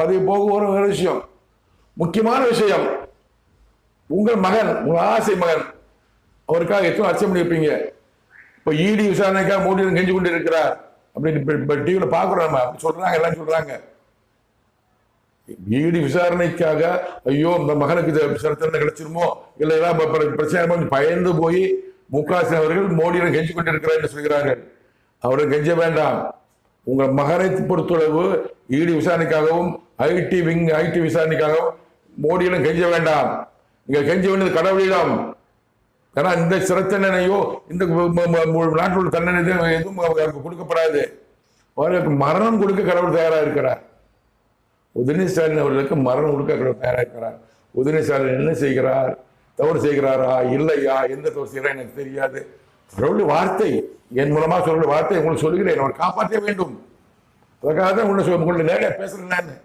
பதிவு போக ஒரு விஷயம். முக்கியமான விஷயம். உங்கள் மகன் உங்கள் ஆசை மகன் அவருக்காக எத்தனை அச்சம் பண்ணியிருப்பீங்க? இப்போ இடி விசாரணைக்காக மூடி கெஞ்சு கொண்டு இருக்கிறார். அப்படின்னு இப்போ டிவியில் பார்க்குறோம் நம்ம. அப்படி சொல்கிறாங்க எல்லாம் சொல்கிறாங்க இடி விசாரணைக்காக ஐயோ இந்த மகனுக்கு இது கிடைச்சிருமோ? இல்லை ஏதாவது பிரச்சனை பயந்து போய் மு அவர்கள் மோடியிடம் கெஞ்சு கொண்டிருக்கிறார் என்று சொல்கிறார்கள். அவரை கெஞ்ச வேண்டாம். உங்கள் மகனை பொறுத்தளவு இடி விசாரணைக்காகவும் ஐடி விங் ஐடி விசாரணைக்காக மோடியிடம் கெஞ்ச வேண்டாம். இங்க கெஞ்ச வேண்டியது கடவுளிடம். ஏன்னா இந்த சிறை தண்டனையோ இந்த ம- நாட்டில் உள்ள தண்டனை எதுவும் அவருக்கு கொடுக்கப்படாது. அவர்களுக்கு மரணம் கொடுக்க கடவுள் தயாராக இருக்கிறார். உதயநிதி ஸ்டாலின் அவர்களுக்கு மரணம் கொடுக்க கடவுள் தயாராக இருக்கிறார். உதயநிதி ஸ்டாலின் என்ன செய்கிறார்? தவறு செய்கிறாரா? இல்லையா? எந்த தவறு செய்கிறா எனக்கு தெரியாது. கடவுளுடைய வார்த்தை. என் மூலமாக சொல்ற வார்த்தை உங்களுக்கு சொல்லுகிறேன். அவர் காப்பாற்ற வேண்டும். அதுக்காக தான் உங்களை சொல்- நேரடியாக பேசுகிறேன் நான்.